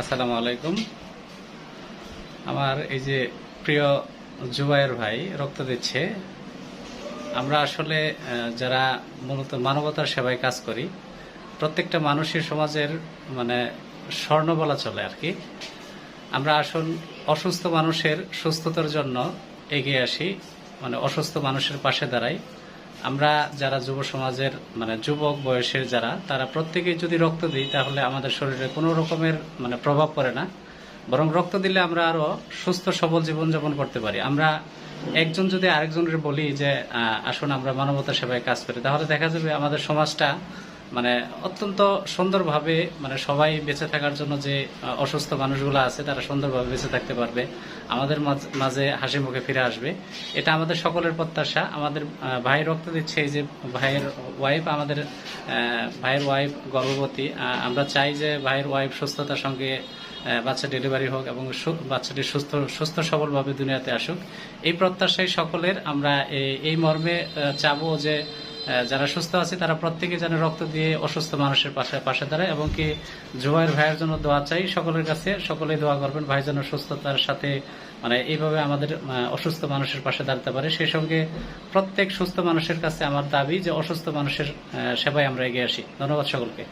আসসালামু আলাইকুম। আমার এই যে প্রিয় জুবায়ের ভাই রক্ত দিচ্ছে, আমরা আসলে যারা মূলত মানবতার সেবায় কাজ করি, প্রত্যেকটা মানুষের সমাজের মানে স্বর্ণ বলা চলে আর কি। আমরা আসুন অসুস্থ মানুষের সুস্থতার জন্য এগিয়ে আসি মানে অসুস্থ মানুষের পাশে দাঁড়াই। আমরা যারা যুব সমাজের মানে যুবক বয়সের যারা, তারা প্রত্যেকেই যদি রক্ত দিই, তাহলে আমাদের শরীরে কোনো রকমের মানে প্রভাব পড়ে না। বরং রক্ত দিলে আমরা আরও সুস্থ, সবল জীবনযাপন করতে পারি। আমরা একজন যদি আরেকজনের বলি যে আসুন আমরা মানবতা সেবায় কাজ করি, তাহলে দেখা যাবে আমাদের সমাজটা মানে অত্যন্ত সুন্দরভাবে মানে সবাই বেঁচে থাকার জন্য যে অসুস্থ মানুষগুলো আছে, তারা সুন্দরভাবে বেঁচে থাকতে পারবে। আমাদের মাঝ- হাসি মুখে ফিরে আসবে। এটা আমাদের সকলের প্রত্যাশা। আমাদের ভাই রক্ত দিচ্ছে এই যে ভাইয়ের ওয়াইফ আমাদের ভাইয়ের ওয়াইফ গর্ভবতী। আমরা চাই যে ভাইয়ের ওয়াইফ সুস্থতার সঙ্গে বাচ্চা ডেলিভারি হোক এবং বাচ্চাটি সুস্থ সুস্থ সবলভাবে দুনিয়াতে আসুক। এই প্রত্যাশাই সকলের। আমরা এই- মর্মে চাবো যে যারা সুস্থ আছে, তারা প্রত্যেকে যেন রক্ত দিয়ে অসুস্থ মানুষের পাশে পাশে দাঁড়ায় এবং কি জুবাইর ভাইয়ের জন্য দোয়া চাই সকলের কাছে। সকলে দোয়া করবেন, ভাই যেন সুস্থতার সাথে মানে এইভাবে আমাদের অসুস্থ মানুষের পাশে দাঁড়াতে পারে। সেই সঙ্গে প্রত্যেক সুস্থ মানুষের কাছে আমার দাবি যে অসুস্থ মানুষের সেবায় আমরা এগিয়ে আসি। ধন্যবাদ সকলকে।